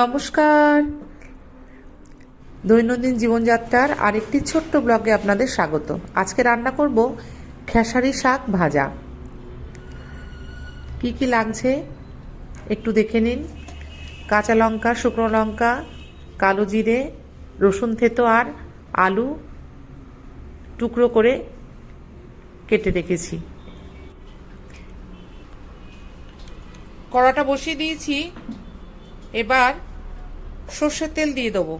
নমস্কার। দৈনন্দিন জীবনযাত্রার আরেকটি ছোট্ট ব্লগে আপনাদের স্বাগত। আজকে রান্না করব খেসারি শাক ভাজা। কি কি লাগছে একটু দেখে নিন। কাঁচা লঙ্কা, শুকনো লঙ্কা, কালো জিরে, রসুন থেতো আর আলু টুকরো করে কেটে রেখেছি। কড়াটা বসিয়ে দিয়েছি। এবার সর্ষের তেল দিয়ে দেবো।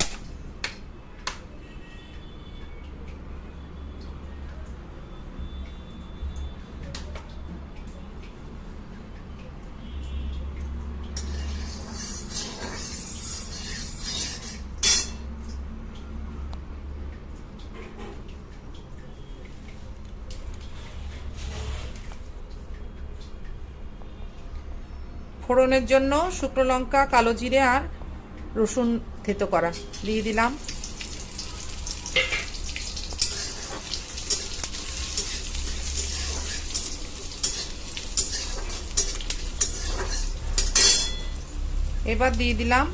ফোড়নের জন্য শুকনো লঙ্কা, কালো জিরে আর রসুন থেতো করা। দিয়ে দিলাম। এবার দিয়ে দিলাম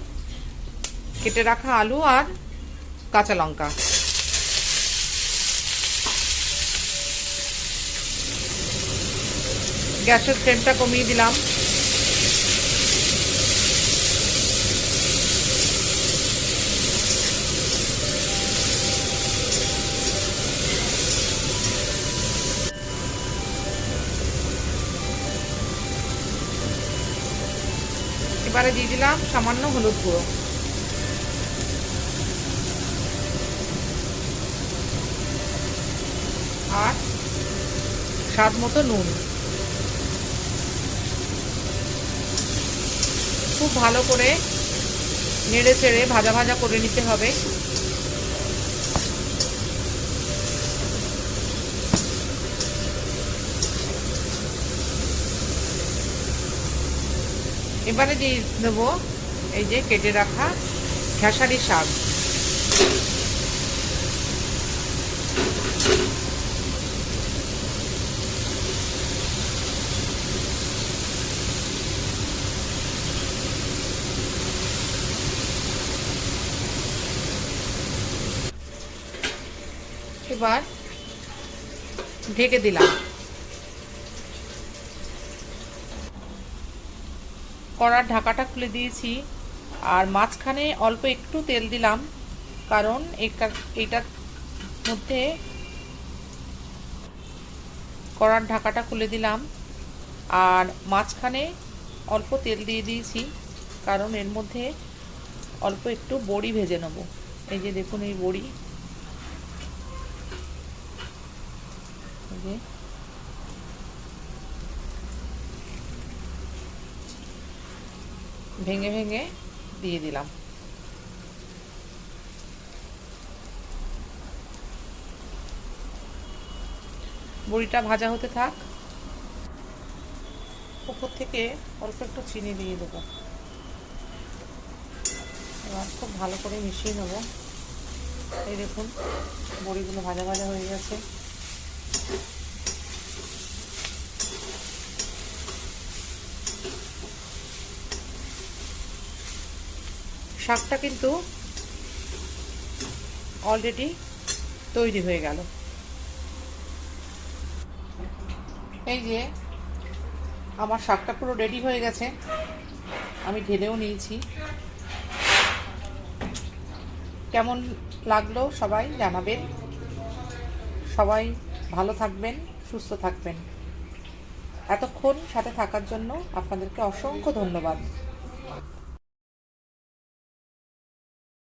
কেটে রাখা আলু আর কাঁচা লঙ্কা। গ্যাসের ফ্লেমটা কমিয়ে দিলাম। এবারে দিয়ে দিলাম, সামান্য হলুদ গুঁড়ো। আর স্বাদ মতো নুন। খুব ভালো করে নেড়ে চেড়ে ভাজা ভাজা করে নিতে হবে। এবারে দিয়ে দেবো এই যে কেটে রাখা খেসারি শাক। এবার ঢেকে দিলাম। কড়ার ঢাকাটা খুলে দিয়েছি। আর মাঝখানে অল্প একটু তেল দিলাম, কারণ এইটার মধ্যে কড়ার ঢাকাটা খুলে দিলাম। আর মাঝখানে অল্প তেল দিয়ে দিয়েছি, কারণ এর মধ্যে অল্প একটু বড়ি ভেজে নেব। এই যে দেখুন, এই বড়ি এই যে ভেঙে ভেঙে দিয়ে দিলাম। বড়িটা ভাজা হতে থাক। উপর থেকে অল্প একটু চিনি দিয়ে দেবো। এবার খুব ভালো করে মিশিয়ে নেব। এই দেখুন, বড়িগুলো ভাজা ভাজা হয়ে গেছে। শাকটা কিন্তু অলরেডি তৈরি হয়ে গেল। এই যে আমার শাকটা পুরো রেডি হয়ে গেছে। আমি ঢেলেও নিয়েছি। কেমন লাগল সবাই জানাবেন। সবাই ভালো থাকবেন, সুস্থ থাকবেন। এতক্ষণ সাথে থাকার জন্য আপনাদেরকে অসংখ্য ধন্যবাদ।